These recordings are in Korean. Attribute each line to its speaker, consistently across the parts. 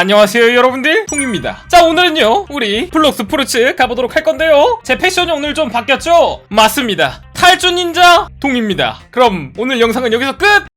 Speaker 1: 안녕하세요 여러분들. 통입니다. 자 오늘은요 우리 블록스 프루츠 가보도록 할 건데요. 제 패션이 오늘 좀 바뀌었죠? 맞습니다. 탈주 닌자 동입니다. 그럼 오늘 영상은 여기서 끝!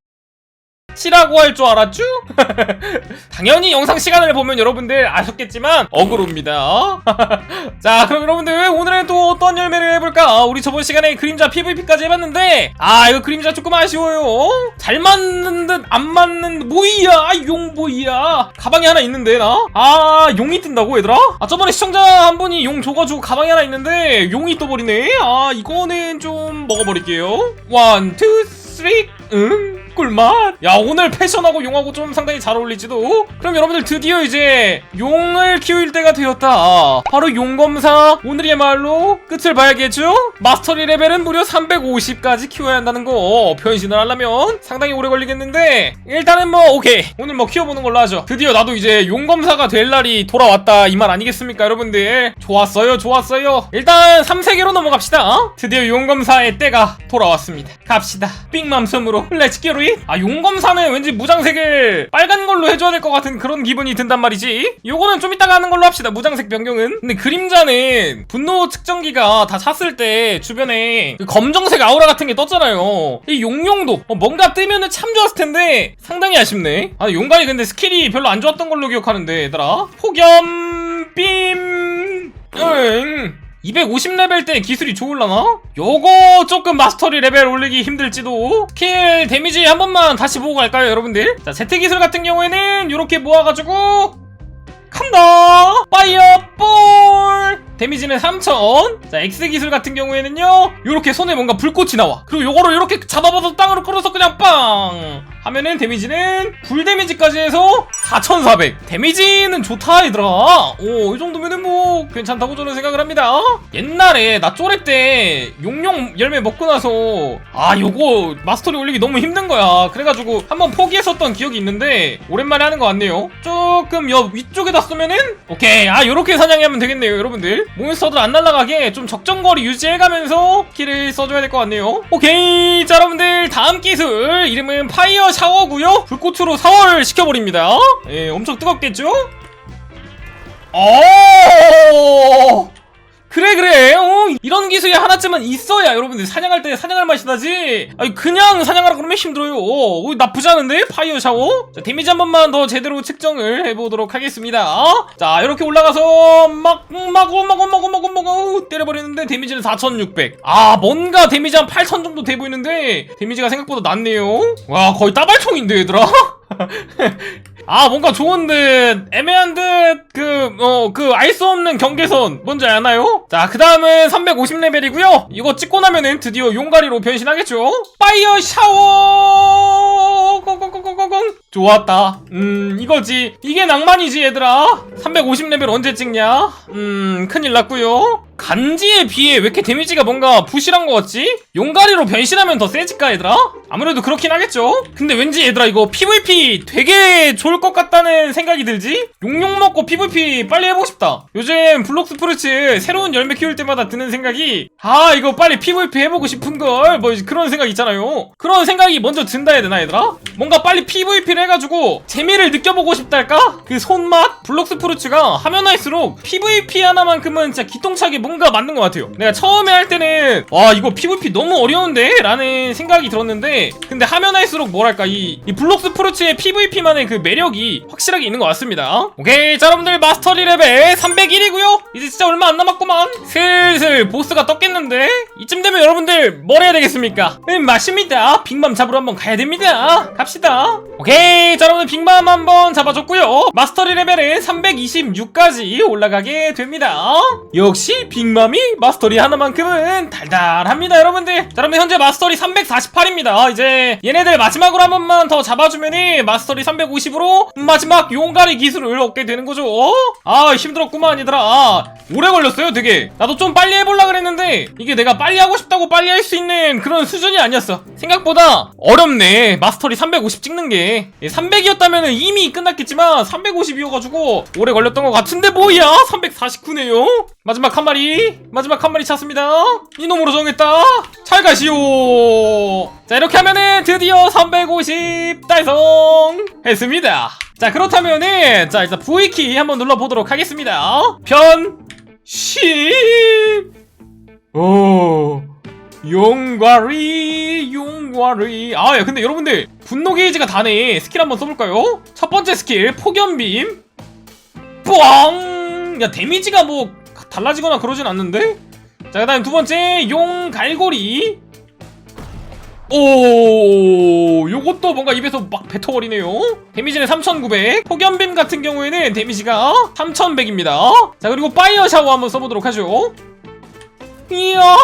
Speaker 1: 치라고 할 줄 알았죠? 당연히 영상 시간을 보면 여러분들 아셨겠지만 어그로입니다. 자 그럼 여러분들 오늘은 또 어떤 열매를 해볼까? 우리 저번 시간에 그림자 PVP까지 해봤는데 아 이거 그림자 조금 아쉬워요. 잘 맞는 듯 안 맞는 듯 뭐이야? 아, 용 뭐이야? 가방에 하나 있는데 나 아 용이 뜬다고 얘들아? 아 저번에 시청자 한 분이 용 줘가지고 가방에 하나 있는데 용이 떠버리네. 아 이거는 좀 먹어버릴게요. 원, 투, 쓰리 응 꿀맛. 야 오늘 패션하고 용하고 좀 상당히 잘 어울리지도? 그럼 여러분들 드디어 이제 용을 키울 때가 되었다. 바로 용검사. 오늘이야말로 끝을 봐야겠죠? 마스터리 레벨은 무려 350까지 키워야 한다는 거. 변신을 하려면 상당히 오래 걸리겠는데. 일단은 뭐 오케이. 오늘 뭐 키워보는 걸로 하죠. 드디어 나도 이제 용검사가 될 날이 돌아왔다. 이 말 아니겠습니까 여러분들? 좋았어요 좋았어요. 일단 3세계로 넘어갑시다. 드디어 용검사의 때가 돌아왔습니다. 갑시다. 빅맘 섬으로. 렛츠 기로 잇아 용검사는 왠지 무장색을 빨간 걸로 해줘야 될 것 같은 그런 기분이 든단 말이지. 요거는 좀 이따가 하는 걸로 합시다 무장색 변경은. 근데 그림자는 분노 측정기가 다 찼을 때 주변에 그 검정색 아우라 같은 게 떴잖아요. 이 용용도. 어, 뭔가 뜨면은 참 좋았을 텐데 상당히 아쉽네. 아 용가이 근데 스킬이 별로 안 좋았던 걸로 기억하는데 얘들아. 폭염 빔. 응. 250레벨 때 기술이 좋을라나? 요거 조금 마스터리 레벨 올리기 힘들지도 스킬 데미지 한 번만 다시 보고 갈까요 여러분들? 자 Z 기술 같은 경우에는 요렇게 모아가지고 간다 파이어볼 데미지는 3000. 자, X 기술 같은 경우에는요. 요렇게 손에 뭔가 불꽃이 나와. 그리고 요거를 요렇게 잡아봐서 땅으로 끌어서 그냥 빵! 하면은 데미지는 불 데미지까지 해서 4400. 데미지는 좋다, 얘들아. 오, 이 정도면은 뭐 괜찮다고 저는 생각을 합니다. 옛날에 나 쪼렙 때 용용 열매 먹고 나서 아, 요거 마스터리 올리기 너무 힘든 거야. 그래가지고 한번 포기했었던 기억이 있는데 오랜만에 하는 것 같네요. 조금 옆 위쪽에다 쓰면은 오케이. 아, 요렇게 사냥하면 되겠네요, 여러분들. 몬스터들 안 날아가게 좀 적정거리 유지해가면서 키를 써줘야 될 것 같네요. 오케이. 자, 여러분들 다음 기술 이름은 파이어 샤워고요. 불꽃으로 사월 시켜버립니다. 예, 엄청 뜨겁겠죠? 어. 그래 그래. 어 이런 기술이 하나쯤은 있어야 여러분들 사냥할 때 사냥할 맛이 나지. 아니 그냥 사냥하라 그러면 힘들어요. 어, 나쁘지 않은데? 파이어 샤워? 자 데미지 한 번만 더 제대로 측정을 해보도록 하겠습니다. 자 이렇게 올라가서 막막막막막막막 때려버리는데 데미지는 4600아 뭔가 데미지 한 8000 정도 돼 보이는데 데미지가 생각보다 낮네요. 와 거의 따발총인데 얘들아 아 뭔가 좋은 듯 애매한 듯그 어 그 알 수 없는 경계선. 뭔지 아나요? 자 그 다음은 350레벨이고요. 이거 찍고 나면은 드디어 용가리로 변신하겠죠? 파이어 샤워! 고고고고고고. 좋았다. 음 이거지. 이게 낭만이지 얘들아. 350레벨 언제 찍냐? 음 큰일 났고요 간지에 비해 왜 이렇게 데미지가 뭔가 부실한 것 같지? 용가리로 변신하면 더 세질까 얘들아? 아무래도 그렇긴 하겠죠? 근데 왠지 얘들아 이거 PVP 되게 좋을 것 같다는 생각이 들지? 용용 먹고 PVP 빨리 해보고 싶다 요즘 블록스 프루츠 새로운 열매 키울 때마다 드는 생각이 아 이거 빨리 PVP 해보고 싶은걸 뭐 그런 생각 있잖아요 그런 생각이 먼저 든다 해야 되나 얘들아? 뭔가 빨리 PVP를 해가지고 재미를 느껴보고 싶달까? 그 손맛? 블록스 프루츠가 하면 할수록 PVP 하나만큼은 진짜 기똥차게 뭔가 맞는 것 같아요. 내가 처음에 할 때는 와 이거 PVP 너무 어려운데? 라는 생각이 들었는데 근데 하면 할수록 뭐랄까 이, 이 블록스 프루츠의 PVP만의 그 매력이 확실하게 있는 것 같습니다. 오케이 자 여러분들 마스터리 레벨 301이고요. 이제 진짜 얼마 안 남았구만. 슬슬 보스가 떴겠는데? 이쯤 되면 여러분들 뭘 해야 되겠습니까? 음 맞습니다. 빅맘 잡으러 한번 가야 됩니다. 갑시다. 오케이 자 여러분들 빅맘 한번 잡아줬고요. 마스터리 레벨은 326까지 올라가게 됩니다. 역시 빅맘이 마스터리 하나만큼은 달달합니다 여러분들. 자 여러분 현재 마스터리 348입니다. 이제 얘네들 마지막으로 한 번만 더 잡아주면은 마스터리 350으로 마지막 용가리 기술을 얻게 되는 거죠. 아 힘들었구만 얘들아. 아, 오래 걸렸어요 되게. 나도 좀 빨리 해볼라 그랬는데 이게 내가 빨리 하고 싶다고 빨리 할 수 있는 그런 수준이 아니었어. 생각보다 어렵네 마스터리 350 찍는 게. 300이었다면 이미 끝났겠지만 350이어가지고 오래 걸렸던 것 같은데 뭐야 349네요? 마지막 한 마리? 마지막 한 마리 찾습니다. 이놈으로 정했다. 잘 가시오. 자 이렇게 하면은 드디어 350 달성 했습니다. 자 그렇다면은 자 일단 V키 한번 눌러보도록 하겠습니다. 변신 오 용과리 용과리. 아 야 근데 여러분들 분노 게이지가 다네. 스킬 한번 써볼까요? 첫 번째 스킬 폭염빔 뻥! 야 데미지가 뭐 달라지거나 그러진 않는데? 자 그다음 두 번째 용 갈고리. 오 요것도 뭔가 입에서 막 뱉어버리네요. 데미지는 3900 폭염빔 같은 경우에는 데미지가 3100입니다. 자 그리고 파이어 샤워 한번 써보도록 하죠. 이양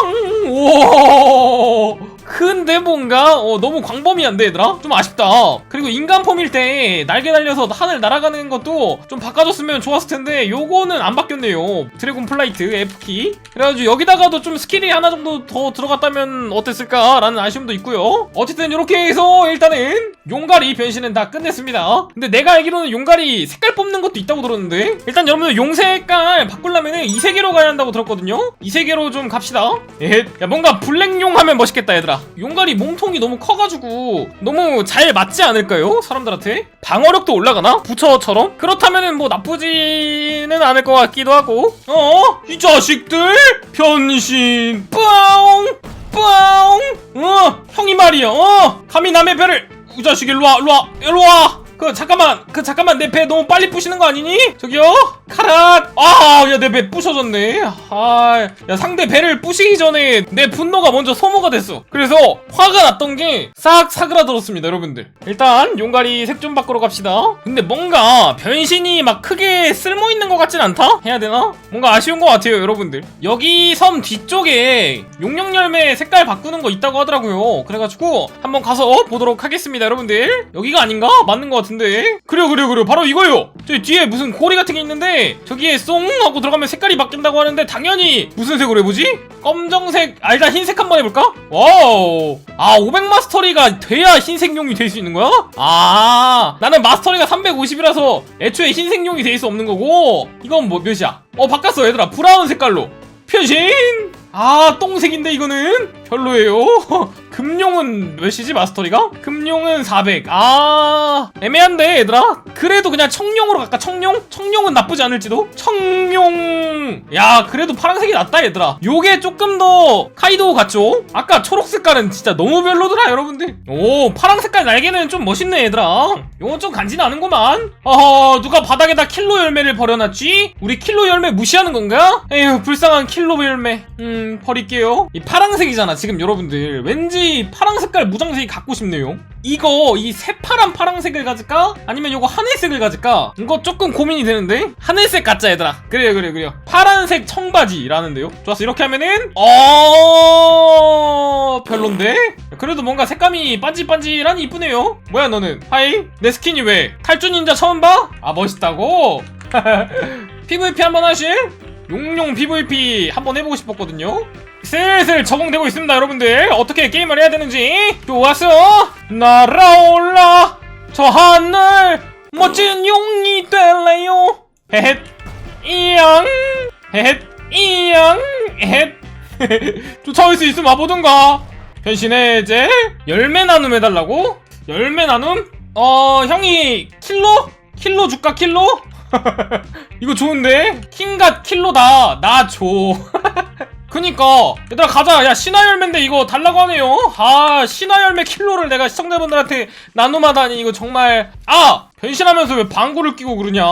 Speaker 1: 오 근데 뭔가 어, 너무 광범위한데 얘들아? 좀 아쉽다. 그리고 인간 폼일 때 날개 달려서 하늘 날아가는 것도 좀 바꿔줬으면 좋았을 텐데 요거는 안 바뀌었네요. 드래곤 플라이트 F키. 그래가지고 여기다가도 좀 스킬이 하나 정도 더 들어갔다면 어땠을까 라는 아쉬움도 있고요. 어쨌든 이렇게 해서 일단은 용가리 변신은 다 끝냈습니다. 근데 내가 알기로는 용가리 색깔 뽑는 것도 있다고 들었는데 일단 여러분들 용 색깔 바꾸려면 이 세계로 가야 한다고 들었거든요? 이 세계로 좀 갑시다. 에? 야 뭔가 블랙용 하면 멋있겠다 얘들아 용가리 몸통이 너무 커가지고 너무 잘 맞지 않을까요? 사람들한테? 방어력도 올라가나? 부처처럼? 그렇다면은 뭐 나쁘지는 않을 것 같기도 하고 어? 이 자식들? 변신 뿌앙 뿌앙 어 형이 말이야 어 감히 남의 배를 이 자식 일로와 일로와 일로와 그 잠깐만 그 잠깐만 내 배 너무 빨리 부시는 거 아니니? 저기요 카락 아야 내 배 부셔졌네. 아 야 상대 배를 부시기 전에 내 분노가 먼저 소모가 됐어. 그래서 화가 났던 게 싹 사그라들었습니다 여러분들. 일단 용가리 색 좀 바꾸러 갑시다. 근데 뭔가 변신이 막 크게 쓸모 있는 것 같진 않다? 해야 되나? 뭔가 아쉬운 것 같아요 여러분들. 여기 섬 뒤쪽에 용령 열매 색깔 바꾸는 거 있다고 하더라고요. 그래가지고 한번 가서 보도록 하겠습니다 여러분들. 여기가 아닌가? 맞는 것 같은데. 그래요 그래요 그래요. 바로 이거예요. 저기 뒤에 무슨 고리 같은 게 있는데 저기에 송 하고 들어가면 색깔이 바뀐다고 하는데 당연히 무슨 색으로 해보지? 검정색 아 일단 흰색 한번 해볼까? 와우 아 500 마스터리가 돼야 흰색용이 될 수 있는 거야? 아 나는 마스터리가 350이라서 애초에 흰색용이 될 수 없는 거고 이건 뭐 몇이야? 어 바꿨어 얘들아 브라운 색깔로 변신 아 똥색인데 이거는 별로예요? 금용은 몇이지 마스터리가? 금용은 400 아 애매한데 얘들아. 그래도 그냥 청룡으로 갈까 청룡? 청룡은 나쁘지 않을지도? 청룡. 야 그래도 파란색이 낫다 얘들아. 요게 조금 더 카이도 같죠? 아까 초록 색깔은 진짜 너무 별로더라 여러분들. 오 파란 색깔 날개는 좀 멋있네 얘들아. 요건 좀 간지나는구만. 어허 누가 바닥에다 킬로 열매를 버려놨지? 우리 킬로 열매 무시하는 건가? 에휴 불쌍한 킬로 열매. 음 버릴게요. 이 파란색이잖아 지금 여러분들 왠지 파란 색깔 무장색이 갖고 싶네요 이거 이 새파란 파란색을 가질까? 아니면 요거 하늘색을 가질까? 이거 조금 고민이 되는데 하늘색 갖자 얘들아 그래요 그래요 그래요 파란색 청바지라는데요 좋았어 이렇게 하면은 어 별론데? 그래도 뭔가 색감이 반질반질하니 이쁘네요 뭐야 너는 하이 내 스킨이 왜 탈주 닌자 처음 봐? 아 멋있다고? PVP 한번 하실? 용용 PVP 한번 해보고 싶었거든요 슬슬 적응되고 있습니다 여러분들. 어떻게 게임을 해야 되는지. 좋았어. 날아올라. 저 하늘 멋진 용이 될래요? 헷 이양. 헷 이양. 헷. 쫓아올 수 있으면 와보든가. 변신해제. 열매 나눔 해달라고? 열매 나눔? 어 형이 킬로? 킬로 줄까 킬로? 이거 좋은데? 킹갓 킬로다. 나 줘 그니까. 얘들아 가자. 야 신화 열매인데 이거 달라고 하네요. 아 신화 열매 킬로를 내가 시청자분들한테 나눔하다니 이거 정말. 아! 변신하면서 왜 방구를 끼고 그러냐?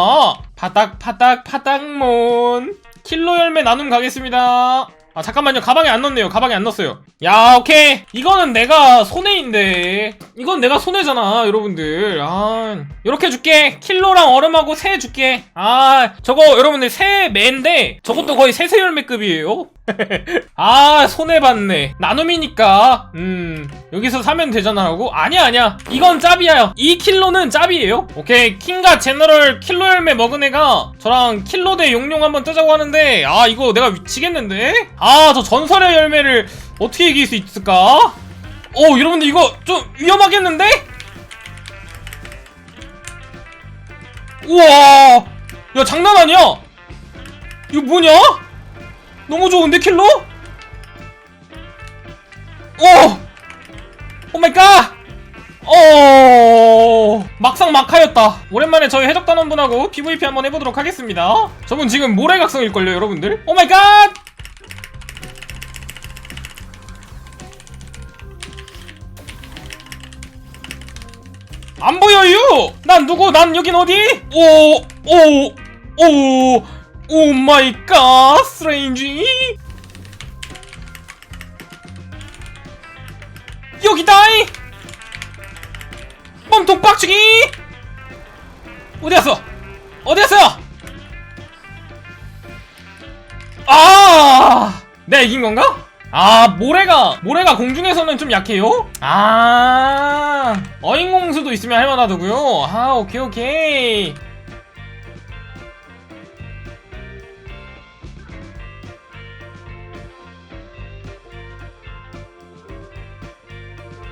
Speaker 1: 파닥 파닥 파닥몬 킬로 열매 나눔 가겠습니다 아 잠깐만요. 가방에 안 넣었네요. 가방에 안 넣었어요. 야 오케이. 이거는 내가 손해인데. 이건 내가 손해잖아 여러분들. 아 이렇게 줄게. 킬로랑 얼음하고 새 줄게. 아 저거 여러분들 새 매인데 저것도 거의 새새 열매급이에요. 아 손해봤네. 나눔이니까. 음 여기서 사면 되잖아 하고. 아니야 아니야. 이건 짭이야 2킬로는 짭이에요. 오케이. 킹과 제너럴 킬로 열매 먹은 애가 저랑 킬로 대 용룡 한번 뜨자고 하는데. 아 이거 내가 미치겠는데? 아저 전설의 열매를 어떻게 이길 수 있을까 오 여러분들 이거 좀 위험하겠는데 우와 야 장난 아니야 이거 뭐냐 너무 좋은데 킬러? 오! 오마이갓! 오! 막상 막하였다. 오랜만에 저희 해적단원분하고 PVP 한번 해보도록 하겠습니다. 저분 지금 모래각성일걸요, 여러분들? 오마이갓! 난 누구? 난 여긴 어디? 오, 오, 오, 오 마이 갓, 스트레인지. 여기다이! 몸통 빡치기! 어디 갔어? 어디 갔어요? 아! 내가 이긴 건가? 아, 모래가, 모래가 공중에서는 좀 약해요? 아, 어인공수도 있으면 할만하다고요? 아, 오케이, 오케이.